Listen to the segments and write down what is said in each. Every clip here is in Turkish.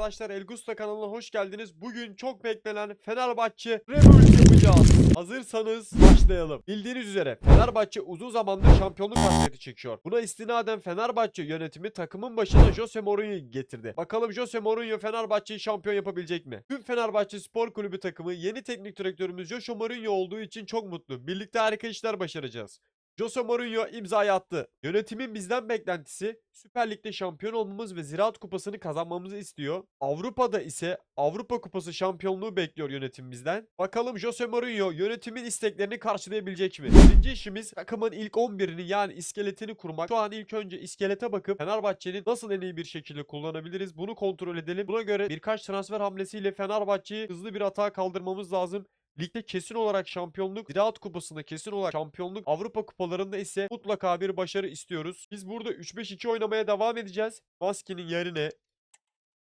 arkadaşlar El Gusto kanalına hoş geldiniz. Bugün çok beklenen Fenerbahçe Revolt yapacağız. Hazırsanız başlayalım. Bildiğiniz üzere Fenerbahçe uzun zamandır şampiyonluk hasreti çekiyor. Buna istinaden Fenerbahçe yönetimi takımın başına Jose Mourinho'yu getirdi. Bakalım Jose Mourinho Fenerbahçe'yi şampiyon yapabilecek mi? Tüm Fenerbahçe Spor Kulübü takımı yeni teknik direktörümüz Jose Mourinho olduğu için çok mutlu. Birlikte harika işler başaracağız. Jose Mourinho imzayı attı. Yönetimin bizden beklentisi Süper Lig'de şampiyon olmamız ve Ziraat Kupası'nı kazanmamızı istiyor. Avrupa'da ise Avrupa Kupası şampiyonluğu bekliyor yönetim bizden. Bakalım Jose Mourinho yönetimin isteklerini karşılayabilecek mi? Birinci işimiz takımın ilk 11'ini yani iskeletini kurmak. Şu an ilk önce iskelete bakıp Fenerbahçe'nin nasıl en iyi bir şekilde kullanabiliriz bunu kontrol edelim. Buna göre birkaç transfer hamlesiyle Fenerbahçe'yi hızlı bir atağa kaldırmamız lazım. Ligde kesin olarak şampiyonluk, Ziraat Kupası'nda kesin olarak şampiyonluk, Avrupa Kupalarında ise mutlaka bir başarı istiyoruz. Biz burada 3-5-2 oynamaya devam edeceğiz. Maski'nin yerine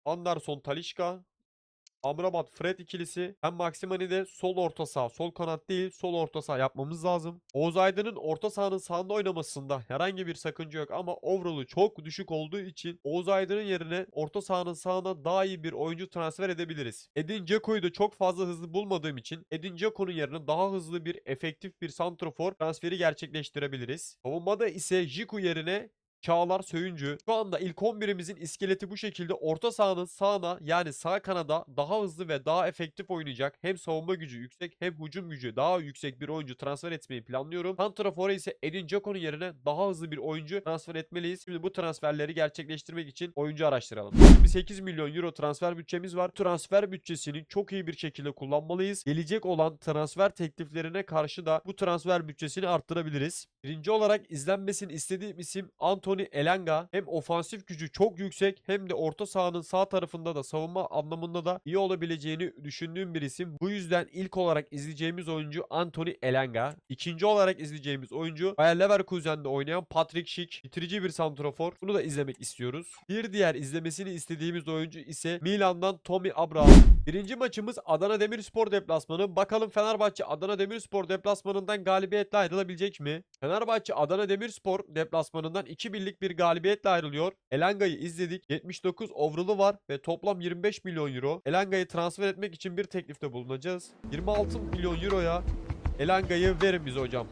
Anderson Talişka, Amrabat Fred ikilisi hem Maximani de sol orta saha, sol kanat değil sol orta saha yapmamız lazım. Oğuz Aydın'ın orta sahanın sağında oynamasında herhangi bir sakınca yok ama overall'u çok düşük olduğu için Oğuz Aydın'ın yerine orta sahanın sağına daha iyi bir oyuncu transfer edebiliriz. Edin Dzeko'yu da çok fazla hızlı bulmadığım için Edin Dzeko'nun yerine daha hızlı bir efektif bir santrofor transferi gerçekleştirebiliriz. Savunmada ise Jiku yerine Çağlar Söyüncü. Şu anda ilk 11'imizin iskeleti bu şekilde orta sahanın sağına yani sağ kanada daha hızlı ve daha efektif oynayacak. Hem savunma gücü yüksek hem hücum gücü daha yüksek bir oyuncu transfer etmeyi planlıyorum. Santrafor'a ise Edin Dzeko'nun yerine daha hızlı bir oyuncu transfer etmeliyiz. Şimdi bu transferleri gerçekleştirmek için oyuncu araştıralım. 28 milyon euro transfer bütçemiz var. Transfer bütçesini çok iyi bir şekilde kullanmalıyız. Gelecek olan transfer tekliflerine karşı da bu transfer bütçesini arttırabiliriz. Birinci olarak izlenmesini istediğim isim Anthony Elanga. Hem ofansif gücü çok yüksek hem de orta sahanın sağ tarafında da savunma anlamında da iyi olabileceğini düşündüğüm bir isim. Bu yüzden ilk olarak izleyeceğimiz oyuncu Anthony Elanga. İkinci olarak izleyeceğimiz oyuncu Bayer Leverkusen'de oynayan Patrick Schick. Bitirici bir santrafor. Bunu da izlemek istiyoruz. Bir diğer izlemesini istediğimiz oyuncu ise Milan'dan Tommy Abraham. Birinci maçımız Adana Demirspor deplasmanı. Bakalım Fenerbahçe Adana Demirspor deplasmanından galibiyetle ayrılabilecek mi? Fenerbahçe Adana Demirspor deplasmanından 2 birlik bir galibiyetle ayrılıyor. Elanga'yı izledik. 79 overall'ı var ve toplam 25 milyon euro. Elanga'yı transfer etmek için bir teklifte bulunacağız. 26 milyon euroya Elanga'yı verin bize hocam.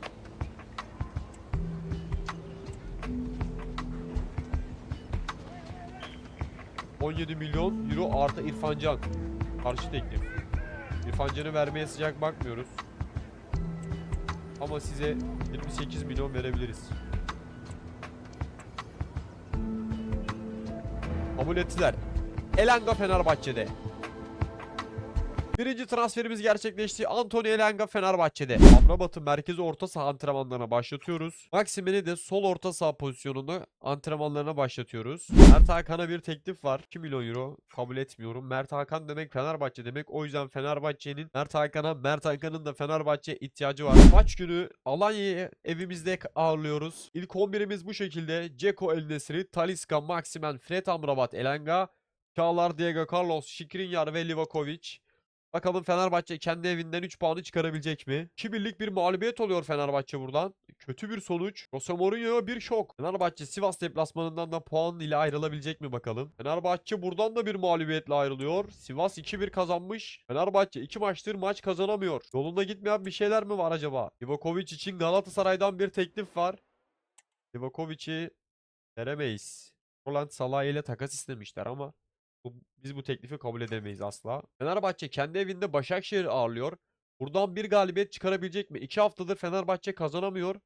...17 milyon euro artı İrfan Can. Karşı teklif. İrfan Can'ı vermeye sıcak bakmıyoruz. Ama size 28 milyon verebiliriz. Kabul ettiler. Elanga Fenerbahçe'de. Birinci transferimiz gerçekleşti. Anthony Elanga Fenerbahçe'de. Amrabat'ı merkez orta saha antrenmanlarına başlatıyoruz. Maximin'i de sol orta saha pozisyonunda antrenmanlarına başlatıyoruz. Mert Hakan'a bir teklif var. 2 milyon euro kabul etmiyorum. Mert Hakan demek Fenerbahçe demek. O yüzden Fenerbahçe'nin Mert Hakan'a, Mert Hakan'ın da Fenerbahçe ihtiyacı var. Maç günü Alanya'yı evimizde ağırlıyoruz. İlk 11'imiz bu şekilde. Ceko El Nesri, Talisca, Maximen, Fred Amrabat, Elanga, Çağlar, Diego Carlos, Şikrinyar ve Livakovic. Bakalım Fenerbahçe kendi evinden 3 puanı çıkarabilecek mi? 2 birlik bir mağlubiyet oluyor Fenerbahçe buradan. Kötü bir sonuç. Jose Mourinho'ya bir şok. Fenerbahçe Sivas deplasmanından da puan ile ayrılabilecek mi bakalım? Fenerbahçe buradan da bir mağlubiyetle ayrılıyor. Sivas 2-1 kazanmış. Fenerbahçe 2 maçtır maç kazanamıyor. Yolunda gitmeyen bir şeyler mi var acaba? Livakovic için Galatasaray'dan bir teklif var. Livakovic'i veremeyiz. Roland Salah ile takas istemişler ama bu, biz bu teklifi kabul edemeyiz asla. Fenerbahçe kendi evinde Başakşehir ağırlıyor. Buradan bir galibiyet çıkarabilecek mi? İki haftadır Fenerbahçe kazanamıyor.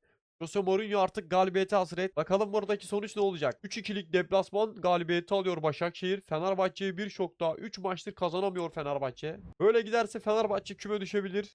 Jose Mourinho artık galibiyete hasret. Bakalım buradaki sonuç ne olacak? 3-2'lik deplasman galibiyeti alıyor Başakşehir. Fenerbahçe'ye bir şok daha. 3 maçtır kazanamıyor Fenerbahçe. Böyle giderse Fenerbahçe küme düşebilir.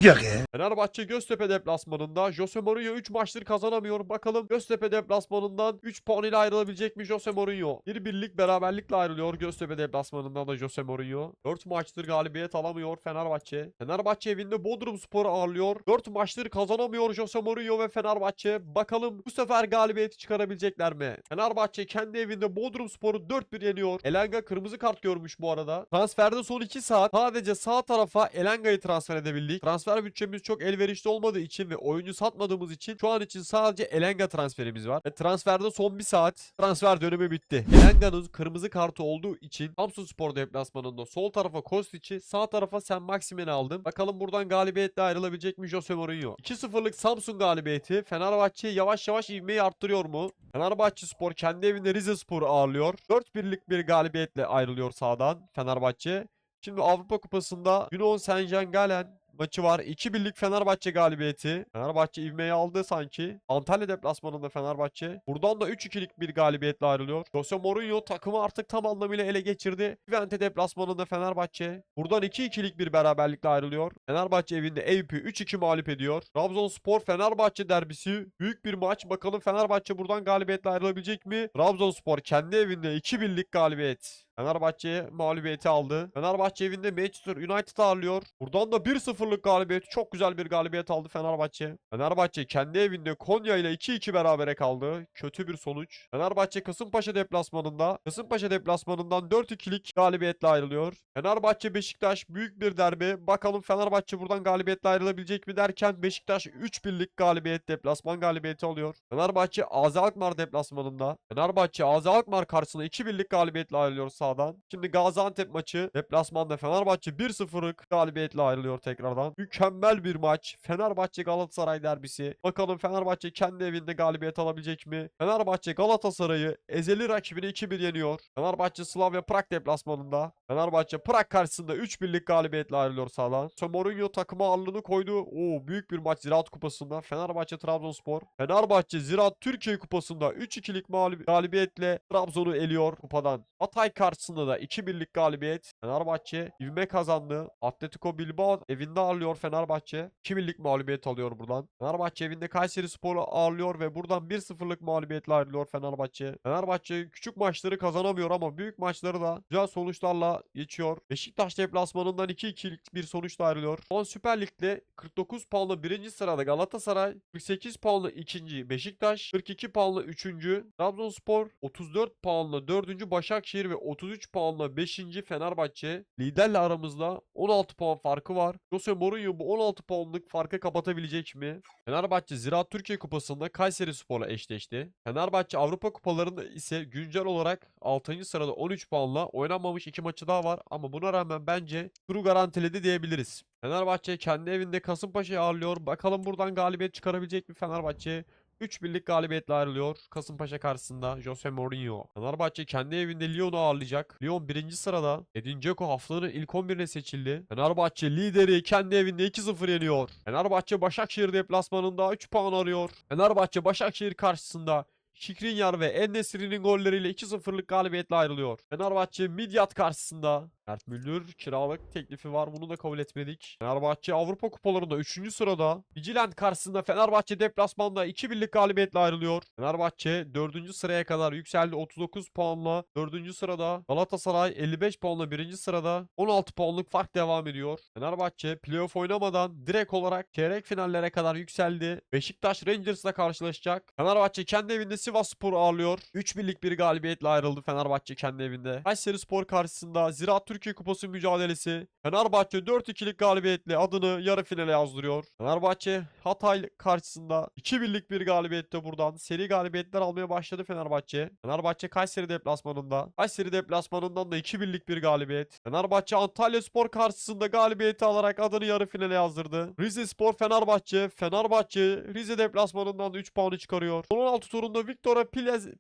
Fenerbahçe Göztepe deplasmanında. Jose Mourinho 3 maçtır kazanamıyor. Bakalım Göztepe deplasmanından 3 puan ile ayrılabilecek mi Jose Mourinho? Bir birlik beraberlikle ayrılıyor Göztepe deplasmanından da Jose Mourinho. 4 maçtır galibiyet alamıyor Fenerbahçe. Fenerbahçe evinde Bodrum Spor'u ağırlıyor. 4 maçtır kazanamıyor Jose Mourinho ve Fenerbahçe. Bakalım bu sefer galibiyeti çıkarabilecekler mi? Fenerbahçe kendi evinde Bodrum Spor'u 4-1 yeniyor. Elanga kırmızı kart görmüş bu arada. Transferde son 2 saat sadece sağ tarafa Elanga'yı transfer edebildik. Transfer bütçemiz çok elverişli olmadığı için ve oyuncu satmadığımız için şu an için sadece Elanga transferimiz var. Ve transferde son 1 saat transfer dönemi bitti. Elanga'nın kırmızı kartı olduğu için Samsun Spor deplasmanında sol tarafa Kostic'i sağ tarafa Sen Maximen'i aldım. Bakalım buradan galibiyetle ayrılabilecek mi Jose Mourinho? 2-0'lık Samsun galibiyeti Fenerbahçe yavaş yavaş ivmeyi arttırıyor mu? Fenerbahçe Spor kendi evinde Rize Spor'u ağırlıyor. 4-1'lik bir galibiyetle ayrılıyor sağdan Fenerbahçe. Şimdi Avrupa Kupası'nda Yunon Saint Gallen maçı var. 2-1'lik Fenerbahçe galibiyeti. Fenerbahçe ivmeyi aldı sanki. Antalya deplasmanında Fenerbahçe. Buradan da 3-2'lik bir galibiyetle ayrılıyor. Jose Mourinho takımı artık tam anlamıyla ele geçirdi. Twente deplasmanında Fenerbahçe. Buradan 2-2'lik bir beraberlikle ayrılıyor. Fenerbahçe evinde Eyüp'ü 3-2 mağlup ediyor. Trabzonspor Fenerbahçe derbisi. Büyük bir maç. Bakalım Fenerbahçe buradan galibiyetle ayrılabilecek mi? Trabzonspor kendi evinde 2-1'lik galibiyet. Fenerbahçe'ye mağlubiyeti aldı. Fenerbahçe evinde Manchester United ağırlıyor. Buradan da 1-0'lık galibiyet. Çok güzel bir galibiyet aldı Fenerbahçe. Fenerbahçe kendi evinde Konya ile 2-2 berabere kaldı. Kötü bir sonuç. Fenerbahçe Kasımpaşa deplasmanında. Kasımpaşa deplasmanından 4-2'lik galibiyetle ayrılıyor. Fenerbahçe Beşiktaş büyük bir derbi. Bakalım Fenerbahçe buradan galibiyetle ayrılabilecek mi derken Beşiktaş 3-1'lik galibiyet deplasman galibiyeti alıyor. Fenerbahçe Azi deplasmanında. Fenerbahçe Azi karşısında 2-1'lik galibiyetle ayrılıyor sağdan. Şimdi Gaziantep maçı deplasmanda Fenerbahçe 1-0'lık galibiyetle ayrılıyor tekrardan. Mükemmel bir maç. Fenerbahçe Galatasaray derbisi. Bakalım Fenerbahçe kendi evinde galibiyet alabilecek mi? Fenerbahçe Galatasaray'ı ezeli rakibini 2-1 yeniyor. Fenerbahçe Slavia Prag deplasmanında. Fenerbahçe Prag karşısında 3-1'lik galibiyetle ayrılıyor sağdan. Sonra Mourinho takıma ağırlığını koydu. Oo büyük bir maç Ziraat Kupası'nda. Fenerbahçe Trabzonspor. Fenerbahçe Ziraat Türkiye Kupası'nda 3-2'lik mağlubi- galibiyetle Trabzon'u eliyor kupadan. Hatay karşısında da 2-1'lik galibiyet. Fenerbahçe ivme kazandı. Atletico Bilbao evinde ağırlıyor Fenerbahçe. 2-1'lik mağlubiyet alıyor buradan. Fenerbahçe evinde Kayseri Spor'u ağırlıyor ve buradan 1-0'lık mağlubiyetle ayrılıyor Fenerbahçe. Fenerbahçe küçük maçları kazanamıyor ama büyük maçları da güzel sonuçlarla geçiyor. Beşiktaş deplasmanından 2-2'lik bir sonuçla ayrılıyor. Son Süper Lig'de 49 puanla birinci sırada Galatasaray, 48 puanla ikinci Beşiktaş, 42 puanla üçüncü Trabzonspor, 34 puanla dördüncü Başakşehir ve 33 puanla 5. Fenerbahçe. Liderle aramızda 16 puan farkı var. Jose Mourinho bu 16 puanlık farkı kapatabilecek mi? Fenerbahçe Ziraat Türkiye Kupası'nda Kayseri Spor'la eşleşti. Fenerbahçe Avrupa Kupalarında ise güncel olarak 6. sırada 13 puanla oynanmamış 2 maçı daha var ama buna rağmen bence turu garantiledi diyebiliriz. Fenerbahçe kendi evinde Kasımpaşa'yı ağırlıyor. Bakalım buradan galibiyet çıkarabilecek mi Fenerbahçe? 3 birlik galibiyetle ayrılıyor Kasımpaşa karşısında Jose Mourinho. Fenerbahçe kendi evinde Lyon'u ağırlayacak. Lyon 1. sırada. Edin Dzeko haftanın ilk 11'ine seçildi. Fenerbahçe lideri kendi evinde 2-0 yeniyor. Fenerbahçe Başakşehir deplasmanında 3 puan arıyor. Fenerbahçe Başakşehir karşısında Şikrinyar ve Ennesiri'nin golleriyle 2-0'lık galibiyetle ayrılıyor. Fenerbahçe Midyat karşısında Mert Müldür kiralık teklifi var bunu da kabul etmedik. Fenerbahçe Avrupa kupalarında 3. sırada. Vigilant karşısında Fenerbahçe deplasmanda 2-1'lik galibiyetle ayrılıyor. Fenerbahçe 4. sıraya kadar yükseldi 39 puanla 4. sırada. Galatasaray 55 puanla 1. sırada. 16 puanlık fark devam ediyor. Fenerbahçe playoff oynamadan direkt olarak çeyrek finallere kadar yükseldi. Beşiktaş Rangers'la karşılaşacak. Fenerbahçe kendi evinde Sivas Spor ağırlıyor. 3-1'lik bir galibiyetle ayrıldı Fenerbahçe kendi evinde. Kayseri Spor karşısında Ziraat Türkiye Kupası mücadelesi. Fenerbahçe 4-2'lik galibiyetle adını yarı finale yazdırıyor. Fenerbahçe Hatay karşısında 2-1'lik bir galibiyette buradan seri galibiyetler almaya başladı Fenerbahçe. Fenerbahçe Kayseri deplasmanında. Kayseri deplasmanından da 2-1'lik bir galibiyet. Fenerbahçe Antalya Spor karşısında galibiyeti alarak adını yarı finale yazdırdı. Rize Spor Fenerbahçe. Fenerbahçe Rize deplasmanından da 3 puanı çıkarıyor. Son 16 turunda Viktora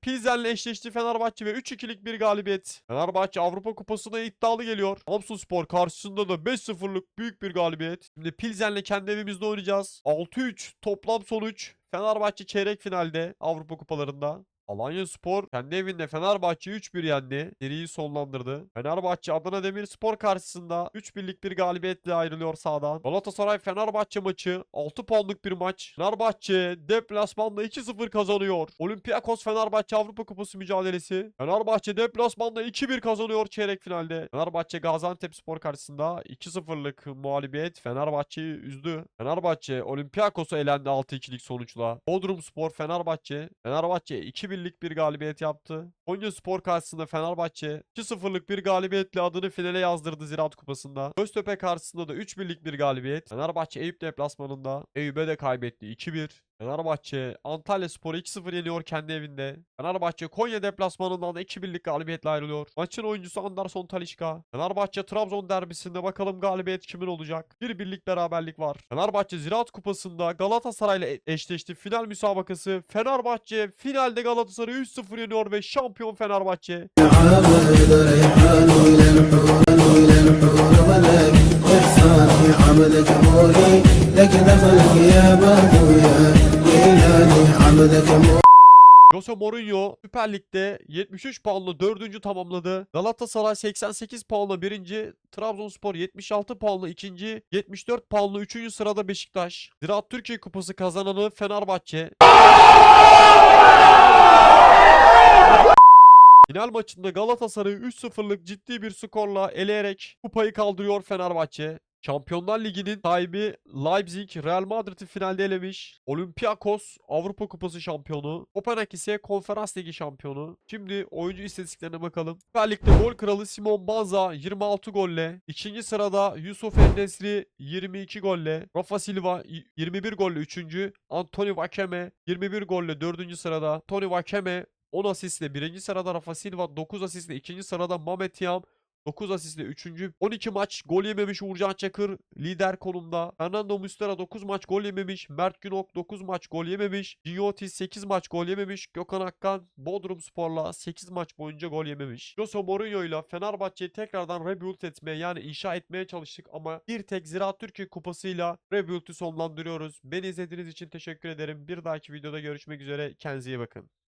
Pilsen'le eşleşti Fenerbahçe ve 3-2'lik bir galibiyet. Fenerbahçe Avrupa Kupası'na iddialı geliyor. Samsun Spor karşısında da 5-0'lık büyük bir galibiyet. Şimdi Pilsen'le kendi evimizde oynayacağız. 6-3 toplam sonuç. Fenerbahçe çeyrek finalde Avrupa Kupalarında. Alanya Spor kendi evinde Fenerbahçe 3-1 yendi. Seriyi sonlandırdı. Fenerbahçe Adana Demirspor karşısında 3 birlik bir galibiyetle ayrılıyor sahadan. Galatasaray Fenerbahçe maçı 6 puanlık bir maç. Fenerbahçe deplasmanda 2-0 kazanıyor. Olympiakos Fenerbahçe Avrupa Kupası mücadelesi. Fenerbahçe deplasmanda 2-1 kazanıyor çeyrek finalde. Fenerbahçe Gaziantep Spor karşısında 2-0'lık mağlubiyet Fenerbahçe'yi üzdü. Fenerbahçe Olympiakos'a elendi 6-2'lik sonuçla. Bodrum Spor Fenerbahçe. Fenerbahçe 2-1'lik bir galibiyet yaptı. Konya Spor karşısında Fenerbahçe 2-0'lık bir galibiyetle adını finale yazdırdı Ziraat Kupası'nda. Göztepe karşısında da 3-1'lik bir galibiyet. Fenerbahçe Eyüp deplasmanında Eyüp'e de kaybetti 2-1. Fenerbahçe Antalya Spor'u 2-0 yeniyor kendi evinde. Fenerbahçe Konya deplasmanından da 2-1'lik galibiyetle ayrılıyor. Maçın oyuncusu Anderson Talisca. Fenerbahçe Trabzon derbisinde bakalım galibiyet kimin olacak? Bir birlik beraberlik var. Fenerbahçe Ziraat Kupası'nda Galatasaray'la e- eşleşti. Final müsabakası. Fenerbahçe finalde Galatasaray'ı 3-0 yeniyor ve şampiyon Fenerbahçe. عابد ريحان إلى الحور إلى الحور ولك إحساني عبدك مولي لك دخلك يا بابويا إلهي عبدك مولي Jose Mourinho Süper Lig'de 73 puanla 4. tamamladı. Galatasaray 88 puanla 1. Trabzonspor 76 puanla 2. 74 puanla 3. sırada Beşiktaş. Ziraat Türkiye Kupası kazananı Fenerbahçe. Final maçında Galatasaray'ı 3-0'lık ciddi bir skorla eleyerek kupayı kaldırıyor Fenerbahçe. Şampiyonlar Ligi'nin sahibi Leipzig Real Madrid'i finalde elemiş. Olympiakos Avrupa Kupası şampiyonu. Kopenhag ise Konferans Ligi şampiyonu. Şimdi oyuncu istatistiklerine bakalım. Süper Lig'de gol kralı Simon Banza 26 golle. İkinci sırada Yusuf Endesri 22 golle. Rafa Silva y- 21 golle 3. Anthony Vakeme 21 golle 4. sırada. Tony Vakeme 10 asistle 1. sırada. Rafa Silva 9 asistle 2. sırada. Mamet Yam 9 asistle 3. 12 maç gol yememiş Uğurcan Çakır lider konumda. Fernando Muslera 9 maç gol yememiş. Mert Günok 9 maç gol yememiş. Giotis 8 maç gol yememiş. Gökhan Akkan Bodrum Spor'la 8 maç boyunca gol yememiş. Jose Mourinho ile Fenerbahçe'yi tekrardan rebuild etmeye yani inşa etmeye çalıştık ama bir tek Ziraat Türkiye Kupası'yla rebuild'i sonlandırıyoruz. Beni izlediğiniz için teşekkür ederim. Bir dahaki videoda görüşmek üzere. Kendinize iyi bakın.